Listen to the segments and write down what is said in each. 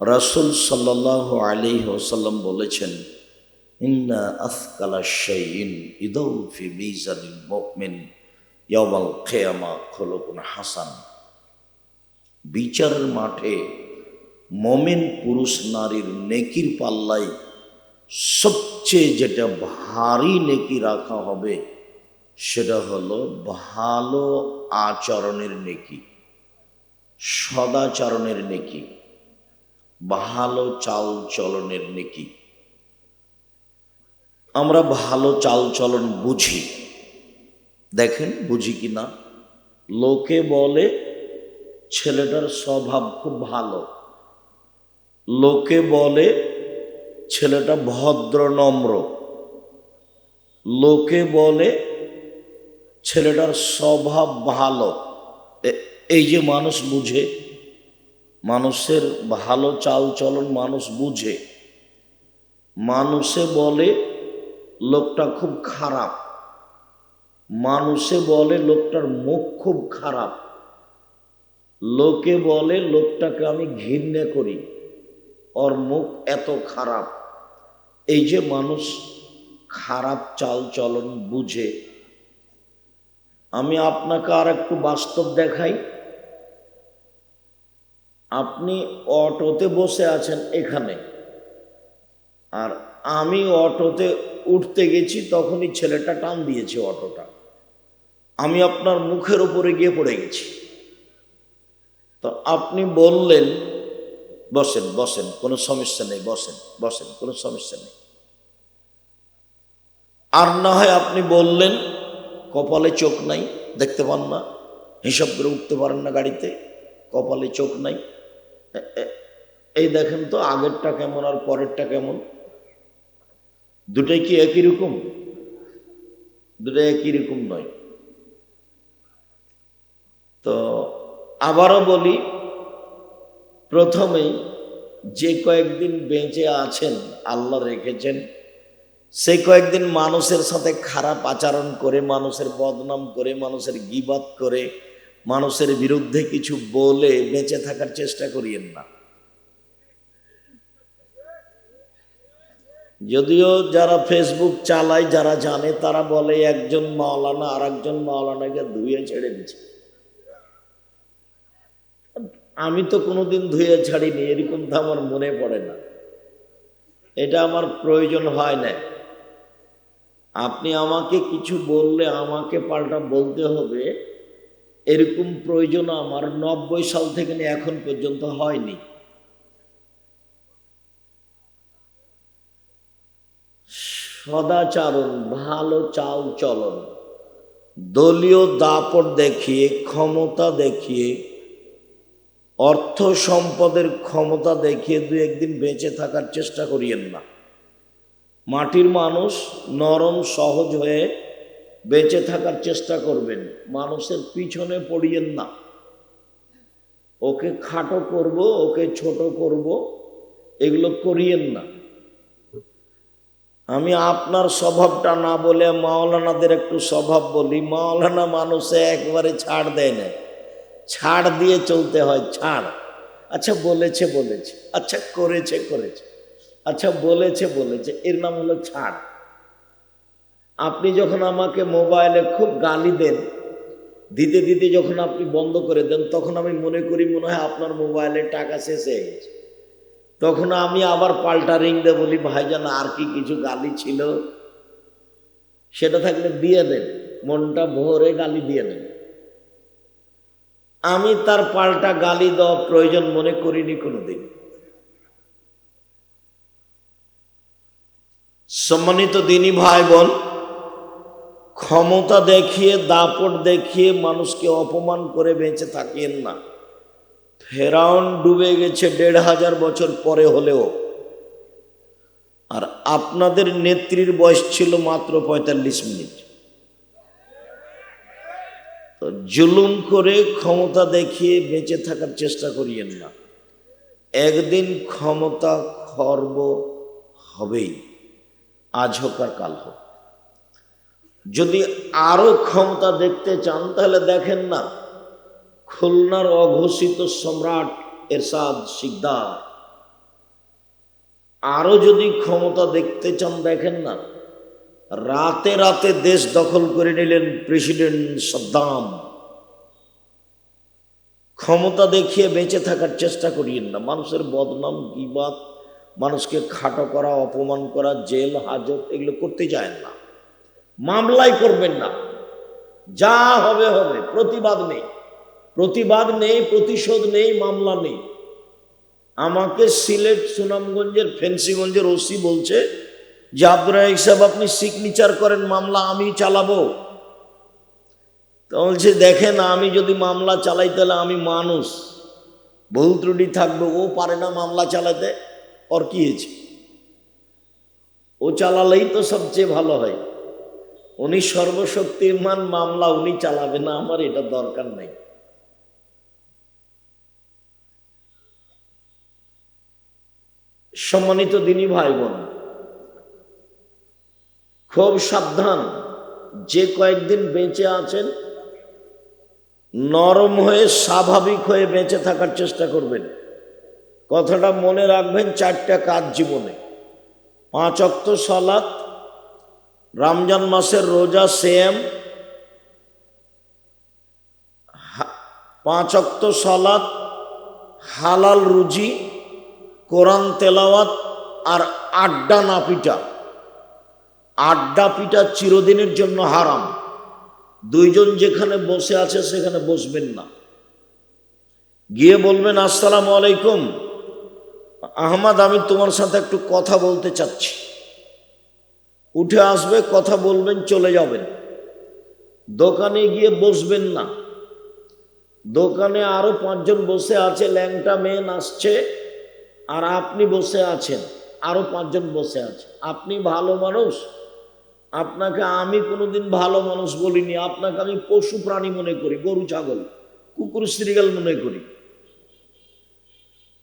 রাসুল সাল্লাহ আলী ওসাল্লাম বলেছেন ইদৌ খলকুন হাসান। বিচারের মাঠে মমিন পুরুষ নারীর নেকির পাল্লায় সবচেয়ে যেটা ভারী নেকি রাখা হবে, সেটা হলো ভালো আচরণের নেকি, সদাচরণের নেকি। ভালো চাল চলনের নেকি। আমরা ভালো চাল চলন বুঝি। দেখেন, বুঝি কি না? লোকে বলে, ছেলেটার স্বভাব খুব ভালো। লোকে বলে, ছেলেটা ভদ্র, নম্র। লোকে বলে, ছেলেটার স্বভাব ভালো। এই যে মানুষ বুঝে মানুষের ভালো চাল চলন মানুষ বুঝে। মানুষে বলে, লোকটা খুব খারাপ। মানুষে বলে, লোকটার মুখ খুব খারাপ। লোকে বলে, লোকটাকে আমি ঘৃণা করি। ওর মুখ এত খারাপ। এই যে মানুষ খারাপ চাল চলন বুঝে। আমি আপনাকে আর একটু বাস্তব দেখাই। আপনি অটোতে বসে আছেন এখানে। আর আমি অটোতে উঠতে গেছি, তখনই ছেলেটা টান দিয়েছে অটোটা। আমি আপনার মুখের উপরে গিয়ে পড়ে গেছি। তো আপনি বললেন, বসেন বসেন, কোনো সমস্যা নেই, বসেন বসেন, কোনো সমস্যা নেই। আর না হয় আপনি বললেন, কপালে চোখ নাই, দেখতে পান না, হিসাব করে উঠতে পারেন না গাড়িতে, কপালে চোখ নাই। এই দেখেন তো আগেরটা কেমন আর পরেরটা কেমন? দুটাই কি একই রকম? দুটাই একই রকম নয়। তো আবারও বলি, প্রথমেই যে কয়েকদিন বেঁচে আছেন, আল্লাহ রেখেছেন সেই কয়েকদিন মানুষের সাথে খারাপ আচরণ করে, মানুষের বদনাম করে, মানুষের গিবাত করে মানুষের বিরুদ্ধে কিছু বলে বেঁচে থাকার চেষ্টা করিয়েন না। যদিও যারা ফেসবুক চালায়, যারা জানে, তারা বলে একজন মাওলানা আর একজন মাওলানাকে ধুয়ে ছেড়ে দিচ্ছে। আমি তো কোনোদিন ধুয়ে ছাড়িনি, এরকম তো আমার মনে পড়ে না। এটা আমার প্রয়োজন হয় না আপনি আমাকে কিছু বললে আমাকে পাল্টা বলতে হবে। এরকম প্রয়োজন আমার নব্বই সাল থেকে নিয়ে এখন পর্যন্ত হয়নি। সদাচারণ, ভালো চাল চলন, দলীয় দাপট দেখিয়ে, ক্ষমতা দেখিয়ে, অর্থ সম্পদের ক্ষমতা দেখিয়ে দু একদিন বেঁচে থাকার চেষ্টা করিয়েন না। মাটির মানুষ নরম সহজ হয়ে বেঁচে থাকার চেষ্টা করবেন। মানুষের পিছনে পড়িয়েন না। ওকে খাটো করব, ওকে ছোট করব, এগুলো করিয়েন না। আমি আপনার স্বভাবটা না বলে মাওলানাদের একটু স্বভাব বলি। মাওলানা মানুষে একবারে ছাড় দেয় না। ছাড় দিয়ে চলতে হয়, ছাড়। আচ্ছা বলেছে বলেছে। আচ্ছা করেছে করেছে। আচ্ছা বলেছে বলেছে। এর নাম হলো ছাড়। আপনি যখন আমাকে মোবাইলে খুব গালি দেন, দিতে দিতে যখন আপনি বন্ধ করে দেন, তখন আমি মনে করি মনে হয় আপনার মোবাইলে টাকা শেষ হয়ে গেছে। তখন আমি আবার পাল্টা রিং দিয়ে বলি, ভাইজান, আর কি কিছু গালি ছিল? সেটা থাকলে দিয়ে দেন, মনটা ভরে গালি দিয়ে দেন। আমি তার পাল্টা গালি দেওয়া প্রয়োজন মনে করিনি কোনোদিন। সম্মানিত দিনী ভাই বোন ক্ষমতা দেখিয়ে, দাপট দেখিয়ে মানুষকে অপমান করে বেঁচে থাকিয়েন না। ফেরাউন ডুবে গেছে দেড় হাজার বছর পরে হলেও। আর আপনাদের নেত্রীর বয়স ছিল মাত্র পঁয়তাল্লিশ মিনিট। তো জুলুম করে ক্ষমতা দেখিয়ে বেঁচে থাকার চেষ্টা করিয়েন না। একদিন ক্ষমতা খর্ব হবেই। আজ হোক আর কাল হোক। যদি আরও ক্ষমতা দেখতে চান, তাহলে দেখেন না, খুলনার অঘোষিত সম্রাট এরশাদ শিকদার। আরও যদি ক্ষমতা দেখতে চান, দেখেন না, রাতে রাতে দেশ দখল করে নিলেন প্রেসিডেন্ট সাদ্দাম। ক্ষমতা দেখিয়ে বেঁচে থাকার চেষ্টা করিয়েন না। মানুষের বদনাম, গিবাদ, মানুষকে খাটো করা, অপমান করা, জেল, হাজত, এগুলো করতে যায় না। মামলাই করবেন না। যা হবে হবে, প্রতিবাদ নেই। প্রতিবাদ নেই, প্রতিশোধ নেই, মামলা নেই। আমাকে সিলেট সুনামগঞ্জের, ফেন্সিগঞ্জের ওসি বলছে যে রাহিক সাহেব, আপনি সিগনেচার করেন, মামলা আমি চালাবো। তো বলছে, দেখেন, আমি যদি মামলা চালাই, তাহলে আমি মানুষ। ভুল ত্রুটি থাকবে, ও পারে না মামলা চালাতে, ওর কি হয়েছে? ও চালালেই তো সবচেয়ে ভালো হয়। উনি সর্বশক্তিমান মামলা উনি চালাবে না, আমার এটা দরকার নেই। সম্মানিত দিনী ভাই বোন খুব সাবধান, যে কয়েকদিন বেঁচে আছেন, নরম হয়ে স্বাভাবিক হয়ে বেঁচে থাকার চেষ্টা করবেন। কথাটা মনে রাখবেন চারটা কাজ জীবনে। পাঁচ অক্ত সলাৎ রমজান মাসের রোজা সেম পাঁচ অক্ত সলাৎ হালাল রুজি, কোরআন তেলাওয়াত আর আড্ডা না পিটা। আড্ডা পিটা চিরদিনের জন্য হারাম। দুইজন যেখানে বসে আছে সেখানে বসবেন না। গিয়ে বলবেন, আসসালামু আলাইকুম। আহমদ, আমি তোমার সাথে একটু কথা বলতে চাচ্ছি। উঠে আসবে, কথা বলবেন, চলে যাবেন। দোকানে গিয়ে বসবেন না। দোকানে আরও পাঁচজন বসে আছে, ল্যাংটা মেয়ে আসছে, আর আপনি বসে আছেন, আরও পাঁচজন বসে আছে। আপনি ভালো মানুষ? আপনাকে আমি কোনোদিন ভালো মানুষ বলিনি, আপনাকে আমি পশু প্রাণী মনে করি, গরু, ছাগল, কুকুর শ্রীগাল মনে করি।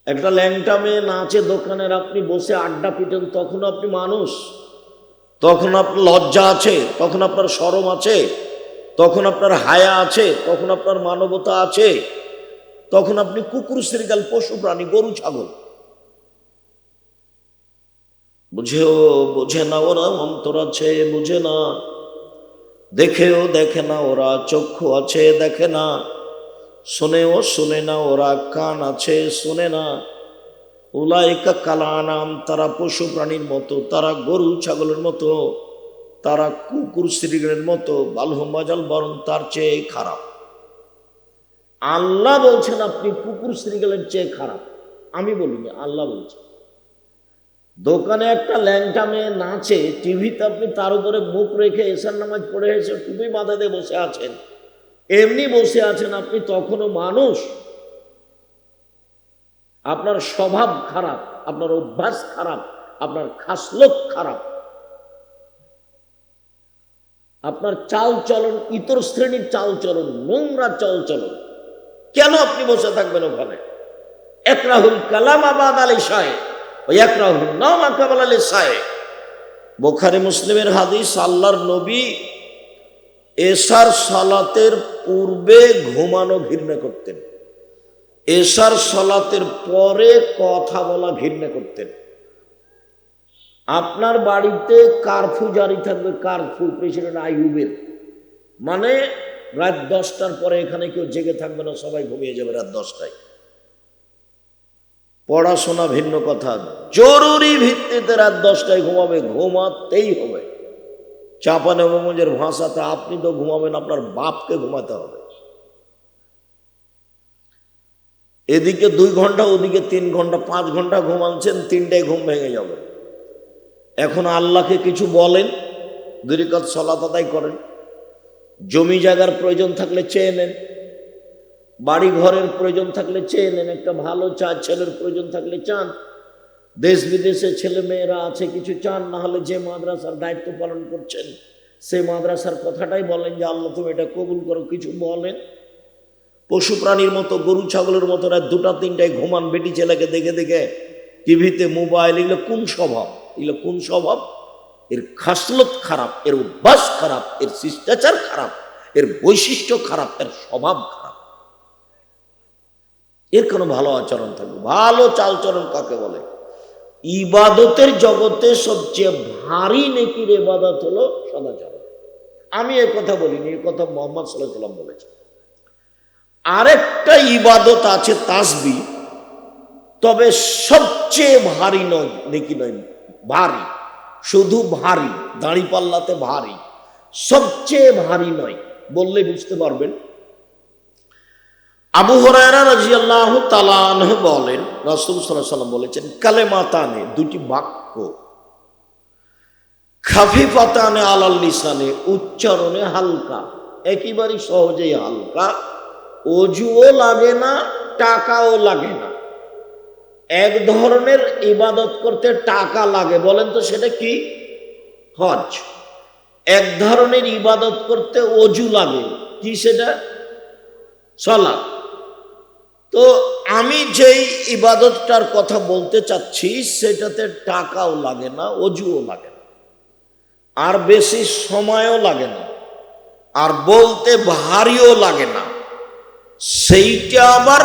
একটা ল্যাংটা মেয়ে নাচে দোকানের আপনি বসে আড্ডা পিটেন তখন আপনি মানুষ। তখন আপনার লজ্জা আছে, তখন আপনার সরম আছে, তখন আপনার হায়া আছে, তখন আপনার মানবতা আছে, তখন আপনি কুকুর শ্রীগাল পশু, প্রাণী, গরু, ছাগল। বুঝেও বোঝে না ওরা অন্তর আছে, বুঝে না। দেখেও দেখে না ওরা চক্ষু আছে, দেখে না। শোনেও শোনে না ওরা কান আছে, শোনে না। উলাইকা কালা নাম তারা পশু প্রাণীর মতো, তারা গরু ছাগলের মতো, তারা কুকুর শ্রীগণের মতো বালহমাজাল বরং তার চেয়ে খারাপ। আল্লাহ বলছেন, আপনি কুকুর শ্রীগলের চেয়ে খারাপ। আমি বলিনি, আল্লাহ বলছেন। দোকানে একটা ল্যাংটা মেয়ে নাচে, টিভিতে আপনি তার উপরে মুখ রেখে এসার নামাজ পড়ে এসে টুপি মাথা দিয়ে বসে আছেন। এমনি বসে আছেন, আপনি তখনও মানুষ? আপনার স্বভাব খারাপ, আপনার অভ্যাস খারাপ, আপনার খাসলত খারাপ। আপনার চাল চলন ইতর শ্রেণির চাল চলন নোংরা চাল চলন কেন আপনি বসে থাকবেন ওখানে? একরাহুল কালাম আবাদ আলী সাহেব বোখারি মুসলিমের হাদিস, আল্লাহর নবী এসার সালাতের পূর্বে ঘুমানো, ঘৃণা করতেন। এসার সলাতের পরে কথা বলা ঘৃণা করতেন। আপনার বাড়িতে কারফু জারি থাকবে, কারফু প্রেসিডেন্ট আইয়ুবের। মানে রাত দশটার পরে এখানে কেউ জেগে থাকবে না, সবাই ঘুমিয়ে যাবে রাত দশটায়। পড়াশোনা ভিন্ন কথা, জরুরি ভিত্তিতে রাত দশটায় ঘুমাবে, ঘুমাতেই হবে। চাপানগঞ্জের ভাষাতে আপনি তো ঘুমাবেন, আপনার বাপকে ঘুমাতে হবে। এদিকে দুই ঘণ্টা, ওদিকে তিন ঘণ্টা, পাঁচ ঘণ্টা ঘুমাচ্ছেন, তিনটায় ঘুম ভেঙে যাবে। এখন আল্লাহকে কিছু বলেন দুই কাজ সলাত আদায় করেন। জমি জায়গার প্রয়োজন থাকলে চেয়ে নেন। বাড়ি ঘরের প্রয়োজন থাকলে চেয়ে নেন। একটা ভালো চা, ছেলের প্রয়োজন থাকলে চান। দেশ বিদেশে ছেলে মেয়েরা আছে, কিছু চান, না হলে যে মাদ্রাসার দায়িত্ব পালন করছেন সেই মাদ্রাসার কথাটাই বলেন যে, আল্লাহ, তুমি এটা কবুল করো। কিছু বলেন। পশু প্রাণীর মতো, গরু, ছাগলের মতো রাত দুটা, তিনটায় ঘুমান, বেটি ছেলেকে দেখে দেখে টিভিতে মোবাইল, এগুলো কোন স্বভাব? এগুলো কোন স্বভাব? এর খাসলত খারাপ, এর অভ্যাস খারাপ, এর শিষ্টাচার খারাপ, এর বৈশিষ্ট্য খারাপ, এর স্বভাব খারাপ। এর কোনো ভালো আচরণ থাকবে ভালো চালচরণ কাকে বলে? ইবাদতের জগতে সবচেয়ে ভারী নেকির ইবাদত হলো সদাচরণ। আমি এ কথা বলিনি, এ কথা মোহাম্মদ সাল্লাহ সাল্লাম বলেছেন। আরেকটা ইবাদত আছে তাসবি, তবে সবচেয়ে ভারী নয়, নেকি নয়, ভারী, শুধু ভারী দাঁড়ি পাল্লাতে ভারী, সবচেয়ে ভারী নয়, বললে বুঝতে পারবেন। আবু হরায়রা রাজিয়াল্লাহ তালাহ বলেন, রাসুল সাল্লাম বলেছেন, কালেমাতানে দুটি বাক্য খাফি পাতানে আলাল লিসানে, উচ্চারণে হালকা, একেবারেই সহজেই হালকা অজুও লাগে না, টাকাও লাগে না। এক ধরনের ইবাদত করতে টাকা লাগে, বলেন তো সেটা কি? হজ। এক ধরনের ইবাদত করতে অজু লাগে, কি সেটা? সলা তো আমি যেই ইবাদতটার কথা বলতে চাচ্ছি, সেটাতে টাকাও লাগে না, অজুও লাগে না। আর বেশি সময়ও লাগে না। আর বলতে ভারীও লাগে না। সেইটা আবার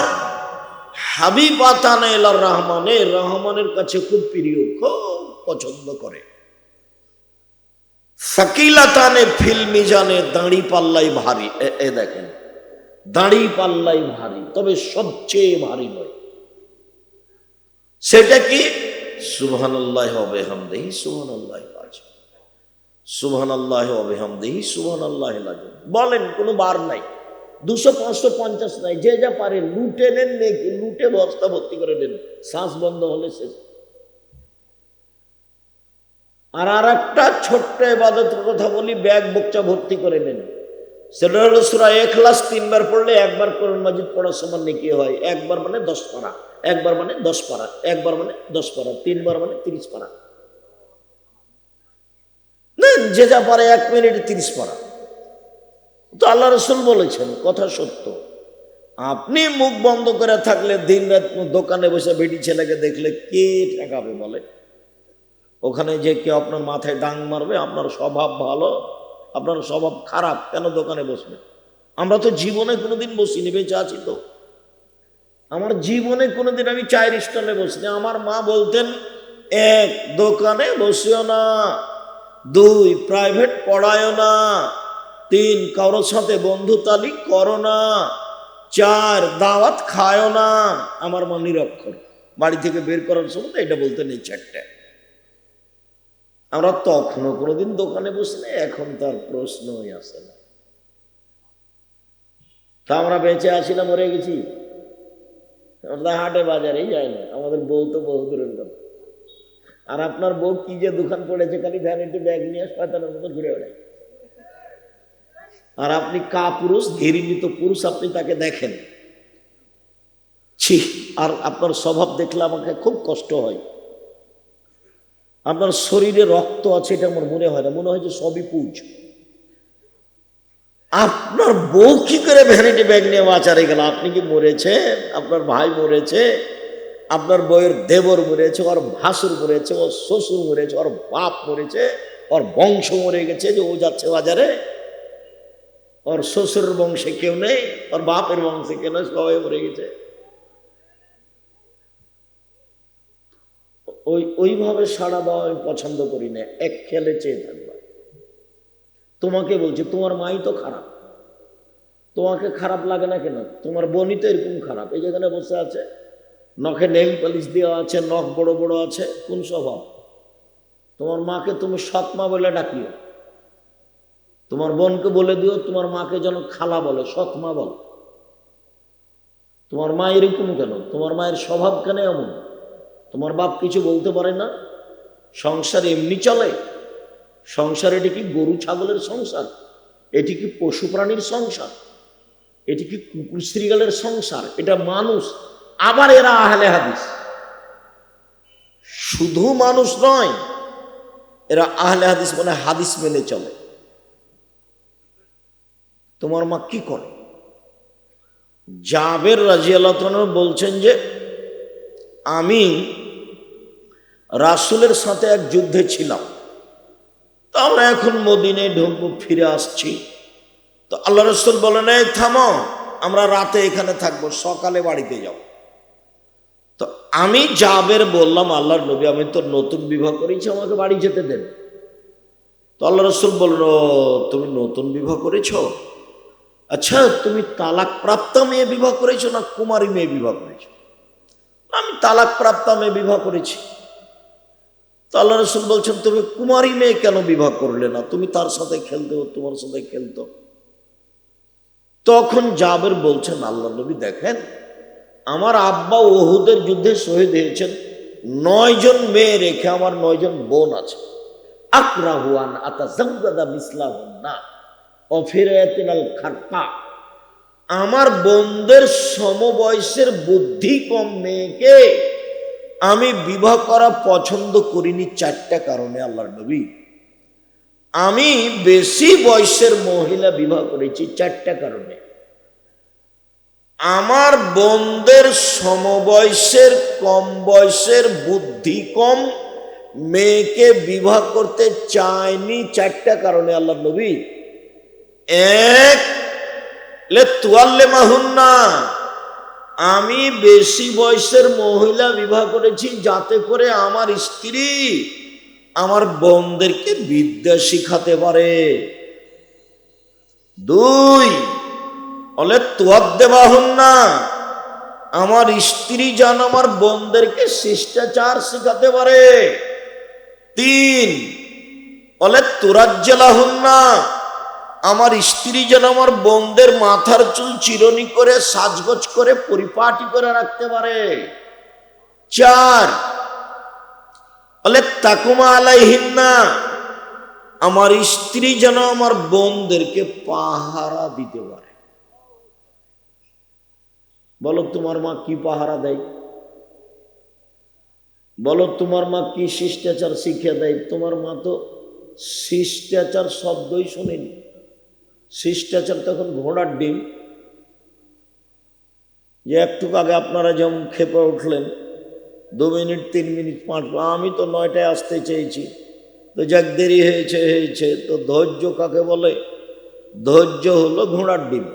হাবিব আতানা এলার রহমানে, রহমানের কাছে খুব প্রিয়, খুব পছন্দ করে। মিজানে দাঁড়ি পাল্লাই ভারী, এ- দেখেন, দাঁড়ি পাল্লাই ভারী, তবে সবচেয়ে ভারী নয়। সেটা কি? সুবহান হবে হামদেহি সুবহান আল্লাহ আল্লাহ হবে বলেন, কোনো বার নাই। দুশো পাঁচশো পঞ্চাশ নাই, যে যা পারে লুটে নেন লুটে বস্তা ভর্তি করে নেন শ্বাস বন্ধ হলে শেষ। আর আর একটা ছোট্ট এবাদতের কথা বলি, ব্যাগ বকচা ভর্তি করে নেন। সেটা হলো সুরা এখলাস তিনবার পড়লে একবার কোরআন মাজিদ পড়ার সমান নাকি হয়, একবার মানে দশ পারা, একবার মানে দশ পারা, একবার মানে দশ পারা, তিনবার মানে তিরিশ পারা। নেন, যে যা পারে এক মিনিটে তিরিশ পারা। তো আল্লাহ রসুল বলেছেন, কথা সত্য। আপনি মুখ বন্ধ করে থাকলে দিন রাত দোকানে বসে বেটি ছেলেকে দেখলে কে ঠেকাবে বলে? ওখানে যে কেউ আপনার মাথায় ডাং মারবে, আপনার স্বভাব ভালো, আপনার স্বভাব খারাপ, কেন দোকানে বসবে? আমরা তো জীবনে কোনোদিন বসিনি, বেঁচে আছি তো। আমার জীবনে কোনোদিন আমি চায়ের স্টলে বসিনি। আমার মা বলতেন, এক দোকানে বসিও না, দুই প্রাইভেট পড়ায়ও না তিন কারোর সাথে বন্ধু তালিক করো না। চার, দাওয়াত খায়ও না। আমার মা নিরক্ষর। বাড়ি থেকে বের করার সময় এটা বলতে নেই চারটা। আমরা তখনও কোনোদিন দোকানে বসলে এখন তার প্রশ্নই আসে না। তা আমরা বেঁচে আসি না মরে গেছি। আমরা হাটে বাজারেই যাই না। আমাদের বউ তো বহু দূরের কথা। আর আপনার বউ কি যে দোকান পড়েছে, খালি ভ্যানিটি ব্যাগ নিয়ে শয়তানের মতো ঘুরে বেড়ায়। আর আপনি কা পুরুষ ঘৃণিত পুরুষ আপনি তাকে দেখেন। ছি, আর আপনার স্বভাব দেখলে আমাকে খুব কষ্ট হয়। আপনার শরীরে রক্ত আছে এটা আমার মনে হয় না, মনে হয় যে সবই পুজ। আপনার বউ কি করে ভ্যানিটি ব্যাগ নিয়ে বাঁচারে গেল? আপনি কি মরেছেন? আপনার ভাই মরেছে? আপনার বউয়ের দেবর মরেছে, ওর ভাসুর মরেছে, ওর শ্বশুর মরেছে, ওর বাপ মরেছে, ওর বংশ মরে গেছে, যে ও যাচ্ছে বাজারে। ওর শ্বশুর বংশে কেউ নেই, ওর বাপের বংশে কেউ নেই, সবাই মরে গেছে। ওই, ওইভাবে সাড়া দেওয়া আমি পছন্দ করি না, এক খেলে চেয়ে থাকবা। তোমাকে বলছি, তোমার মাই তো খারাপ। তোমাকে খারাপ লাগে না কেন? তোমার বনি তো এরকম খারাপ। এই যেখানে বসে আছে, নখে নেল পালিশ দেওয়া আছে, নখ বড় বড় আছে, কোন স্বভাব? তোমার মাকে তুমি সৎমা বলে ডাকিও। তোমার বোনকে বলে দিও, তোমার মাকে যেন খালা বলে, সৎমা বল। তোমার মা এরকম কেন? তোমার মায়ের স্বভাব কেন এমন? তোমার বাপ কিছু বলতে পারে না? সংসার এমনি চলে? সংসার এটি কি গরু, ছাগলের সংসার? এটি কি পশু প্রাণীর সংসার? এটি কি কুকুর, শ্রীগালের সংসার? এটা মানুষ, আবার এরা আহলে হাদিস। শুধু মানুষ নয়, এরা আহলে হাদিস মানে হাদিস মেনে চলে। তোমার মা কি করে? জাবের রাজিয়াল্লাহ বলছেন যে, আমি রাসুলের সাথে এক যুদ্ধে ছিলাম। তো আমরা এখন মদিনে ঢুকবো, ফিরে আসছি। তো আল্লাহ রসুল বলেন, এই থামো, আমরা রাতে এখানে থাকব, সকালে বাড়িতে যাও। তো আমি জাবের বললাম, আল্লাহর নবী, আমি তো নতুন বিবাহ করেছি, আমাকে বাড়ি যেতে দেন। তো আল্লাহ রসুল বলল তুমি নতুন বিবাহ করেছ? আচ্ছা তুমি তালাক প্রাপ্তা মেয়ে বিবাহ করেছ না কুমারী মেয়ে বিবাহ করেছ? আমি তালাক প্রাপ্তা মেয়ে বিবাহ করেছি। তো আল্লাহ রসুল বলছেন, তুমি কুমারী মেয়ে কেন বিবাহ করলে না? তুমি তার সাথে খেলতে তোমার সাথে খেলতো। তখন জাবের বলছেন, আল্লাহ নবী, দেখেন, আমার আব্বা ওহুদের যুদ্ধে শহীদ হয়েছেন। নয়জন মেয়ে রেখে আমার নয়জন বোন আছে। আকরাহুয়ান আতা জমদাদা মিসলাহুন না অফিরায়াতিনাল খাট্টা আমার বোনদের সমবয়সের বুদ্ধি কম মেয়েকে আমি বিবাহ করা পছন্দ করিনি চারটা কারণে, আল্লাহর নবী। আমি বেশি বয়সের মহিলা বিবাহ করেছি চারটা কারণে। আমার বোনদের সমবয়সের কম বয়সের বুদ্ধি কম, মেয়েকে বিবাহ করতে চায়নি চারটা কারণে আল্লাহ নবী। এক। আমি বেশি বয়সের মহিলা বিবাহ করেছি যাতে করে আমার স্ত্রী আমার বোনদেরকে বিদ্যা শিখাতে পারে। দুই। হন না আমার স্ত্রী যেন আমার বোনদেরকে শিষ্টাচার শিখাতে পারে। তিন। হন না আমার স্ত্রী যেন আমার বোনদের মাথার চুল চিরনি করে, সাজগোজ করে, পরিপাটি করে রাখতে পারে। চার, বলে, তাকুমা আলাইহিন না আমার স্ত্রী যেন আমার বোনদেরকে পাহারা দিতে পারে। বলো, তোমার মা কি পাহারা দেয়? বলো, তোমার মা কি শিষ্টাচার শিখিয়ে দেয়? তোমার মা তো শিষ্টাচার শব্দই শোনেনি। শিষ্টাচার তখন ঘোড়ার ডিম। যে একটু আগে আপনারা যেমন খেপে উঠলেন, দু মিনিট, তিন মিনিট পাঁচ আমি তো নয়টায় আসতে চেয়েছি। তো যাক, দেরি হয়েছে হয়েছে। তো ধৈর্য কাকে বলে? ধৈর্য হলো ঘোড়ার ডিম।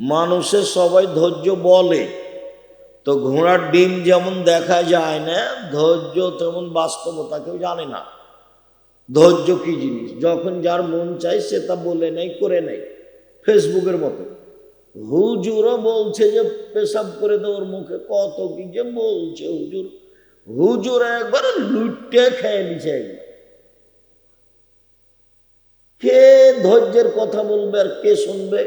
মানুষের সবাই ধৈর্য বলে। তো ঘোড়ার ডিম যেমন দেখা যায় না, ধৈর্য তেমন বাস্তবতা কেউ জানে না। ধৈর্য কি জিনিস? যখন যার মন চাই সে তা বলে নেই করে নেই ফেসবুকের মতো। হুজুরও বলছে যে, পেশাব করে দেওয়ার মুখে, কত কি যে বলছে হুজুর। হুজুর একবার লুটে খেয়ে নিছে কে ধৈর্যের কথা বলবে আর কে শুনবে?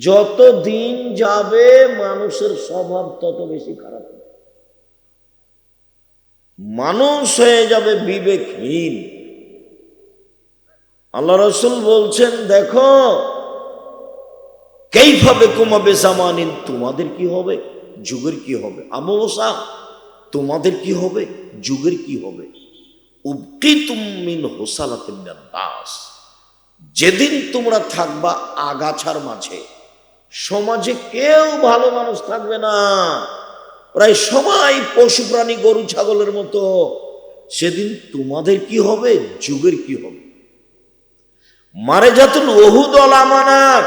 যত দিন যাবে, মানুষের স্বভাব তত বেশি খারাপ। মানুষ হয়ে যাবে বিবেকহীন। আল্লাহ রসুল বলছেন, দেখো কেইভাবে কমাবে সামানিন তোমাদের কি হবে? যুগের কি হবে? আমবসা তোমাদের কি হবে? যুগের কি হবে? যেদিন তোমরা থাকবা আগাছার মাঝে, সমাজে কেউ ভালো মানুষ থাকবে না। প্রায় সবাই পশু প্রাণী, গরু, ছাগলের মতো। সেদিন তোমাদের কি হবে? যুগের কি হবে? মারে যাতুন ওহুদল আমানাত।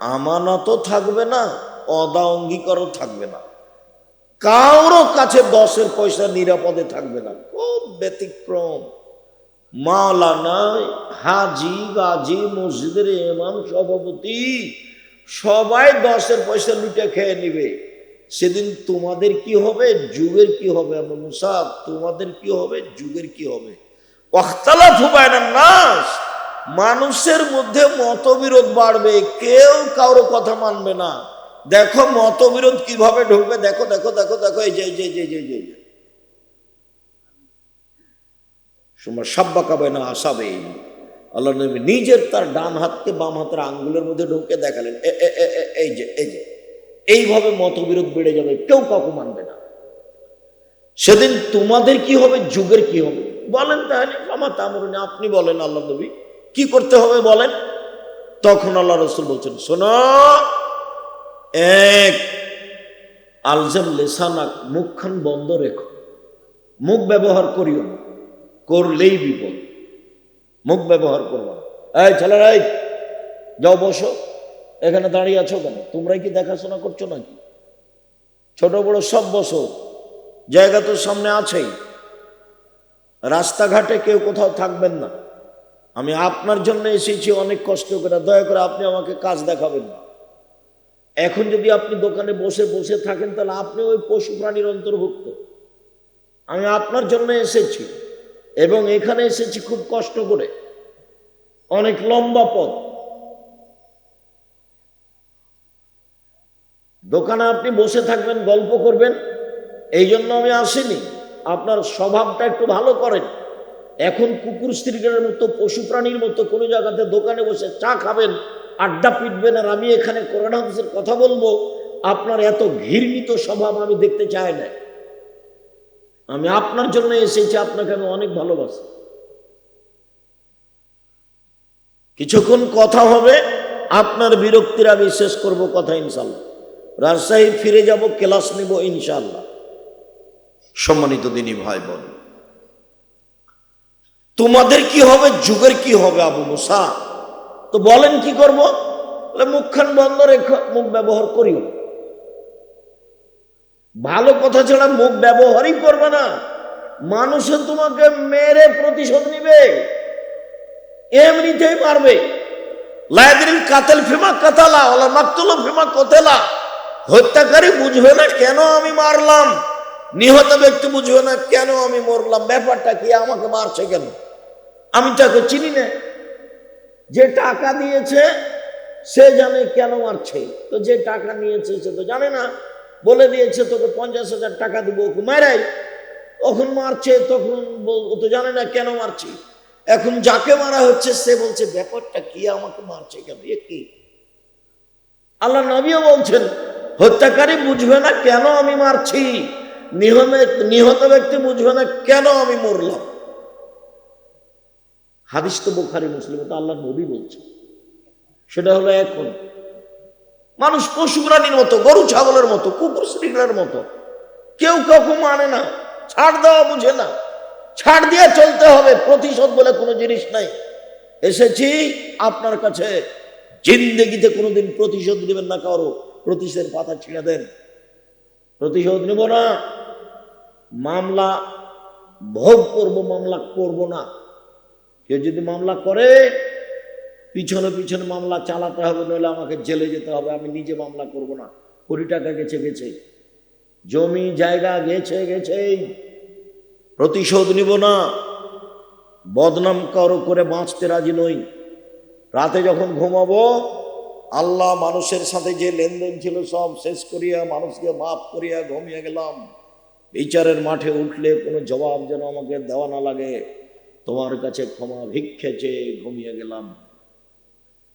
আমানতও থাকবে না অদা অঙ্গীকারও থাকবে না। কারও কাছে দশের পয়সা নিরাপদে থাকবে না। খুব ব্যতিক্রম। মাওলানা হাজি, গাজি, মসজিদের ইমাম, সভাপতি, সবাই দশের পয়সা লুটে খেয়ে নিবে। সেদিন তোমাদের কি হবে? যুগের কি হবে? আমরা মুসাদ তোমাদের কি হবে? যুগের কি হবে? নাস। মানুষের মধ্যে মতবিরোধ বাড়বে। কেউ কারও কথা মানবে না। দেখো মতবিরোধ কীভাবে ঢুকবে? দেখো দেখো দেখো দেখো এই যে যে যে যে, যে সময় সাব্বা কাবে না আসাবে আল্লাহ নবী নিজের তার ডান হাতকে বাম হাতের আঙ্গুলের মধ্যে ঢুকে দেখালেন। এই যে এই যে। এইভাবে মতবিরোধ বেড়ে যাবে, কেউ কাউকে মানবে না। সেদিন তোমাদের কি হবে, যুগের কি হবে? বলেন তাহলে আমার তামরুনি আপনি বলেন আল্লাহ নবী, কি করতে হবে বলেন? তখন আল্লাহ রসুল বলছেন, শোনো, এক, আলজাম লেসানাক মুখখান বন্ধ রেখো। মুখ ব্যবহার করিও না, করলেই বিপদ। মুখ ব্যবহার করব এই ছেলেরাই যাও বসো। এখানে দাঁড়িয়ে আছো কেন? তোমরাই কি দেখাশোনা করছ নাকি? ছোট বড় সব বসো। জায়গা তো সামনে আছেই। রাস্তাঘাটে কেউ কোথাও থাকবেন না। আমি আপনার জন্য এসেছি, অনেক কষ্ট করে। দয়া করে আপনি আমাকে কাজ দেখাবেন না। এখন যদি আপনি দোকানে বসে বসে থাকেন, তাহলে আপনি ওই পশু প্রাণীর অন্তর্ভুক্ত। আমি আপনার জন্য এসেছি এবং এখানে এসেছি খুব কষ্ট করে। অনেক লম্বা পথ। দোকানে আপনি বসে থাকবেন, গল্প করবেন, এই জন্য আমি আসিনি। আপনার স্বভাবটা একটু ভালো করেন। এখন কুকুর স্ত্রীদের মতো, পশু প্রাণীর মতো কোনো জায়গাতে দোকানে বসে চা খাবেন, আড্ডা পিটবেন, আর আমি এখানে করোনা হাদিসের কথা বলব, আপনার এত ঘৃণিত স্বভাব আমি দেখতে চাই না। আমি আপনার জন্য এসেছি, আপনাকে আমি অনেক ভালোবাসি। কিছুক্ষণ কথা হবে, আপনার বিরক্তির আমি শেষ করব কথা ইনশাল্লাহ। রাজশাহী ফিরে যাব, ক্লাস নিব ইনশাল্লাহ সম্মানিত দিনী ভাই বোন তোমাদের কি হবে, যুগের কি হবে আবু মুসা? তো বলেন কি করব? মুখখান বন্ধ রেখে, মুখ ব্যবহার করিও। ভালো কথা ছাড়া মুখ ব্যবহারই করবে না। মানুষে তোমাকে মেরে প্রতিশোধ নিবে। এমনিতেই মারবে। লাইদিন কাতেল ফিমা কাতালা, ওলা মাকতুল ফিমা কোতেলা। হত্যাকারী বুঝবে না কেন আমি মারলাম? নিহত ব্যক্তি বুঝবে না কেন আমি মরলাম? ব্যাপারটা কি? আমাকে মারছে কেন? আমি তাকে চিনি না। যে টাকা দিয়েছে, সে জানে কেন মারছে। তো যে টাকা নিয়েছে, সে তো জানে না। বলে দিয়েছে, তোকে পঞ্চাশ হাজার টাকা দেবো, ওকে মারাই। তখন মারছে, তখন ও তো জানে না কেন মারছি। এখন যাকে মারা হচ্ছে, সে বলছে, ব্যাপারটা কি? আমাকে মারছে কেন? এ কি? আল্লাহ নবীও বলছেন হত্যাকারী বুঝবে না কেন আমি মারছি? নিহত ব্যক্তি বুঝবে না কেন আমি মরলাম? হাদিস তো বোখারি, মুসলিম, তো আল্লাহ নবী বলছে। সেটা হলো এখন। মানুষ পশু প্রাণীর মতো, গরু, ছাগলের মতো, কুকুর শ্রীগুলোর মতো, কেউ কাউকে মানে না, ছাড় দেওয়া বুঝে না। ছাড় দিয়ে চলতে হবে, প্রতিশোধ বলে কোনো জিনিস নাই। এসেছি আপনার কাছে। জিন্দেগিতে কোনোদিন প্রতিশোধ নেবেন না কারও। প্রতিশোধের পাতা ছিঁড়ে দেন। প্রতিশোধ নেব না। মামলা, ভোগ করব, মামলা করব না। কেউ যদি মামলা করে, পিছনে পিছনে মামলা চালাতে হবে, নইলে আমাকে জেলে যেতে হবে, আমি নিজে মামলা করব না। কোটি টাকা গেছে গেছে। জমি, জায়গা গেছে গেছে প্রতিশোধ নিব না। বদনাম কারও করে বাঁচতে রাজি নই। রাতে যখন ঘুমাবো আল্লাহ মানুষের সাথে যে লেনদেন ছিল সব শেষ করিয়া মানুষকে মাফ করিয়া ঘুমিয়ে গেলাম। বিচারের মাঠে উঠলে কোনো জবাব যেন আমাকে দেওয়া না লাগে। তোমার কাছে ক্ষমা ভিক্ষে চেয়ে ঘুমিয়ে গেলাম।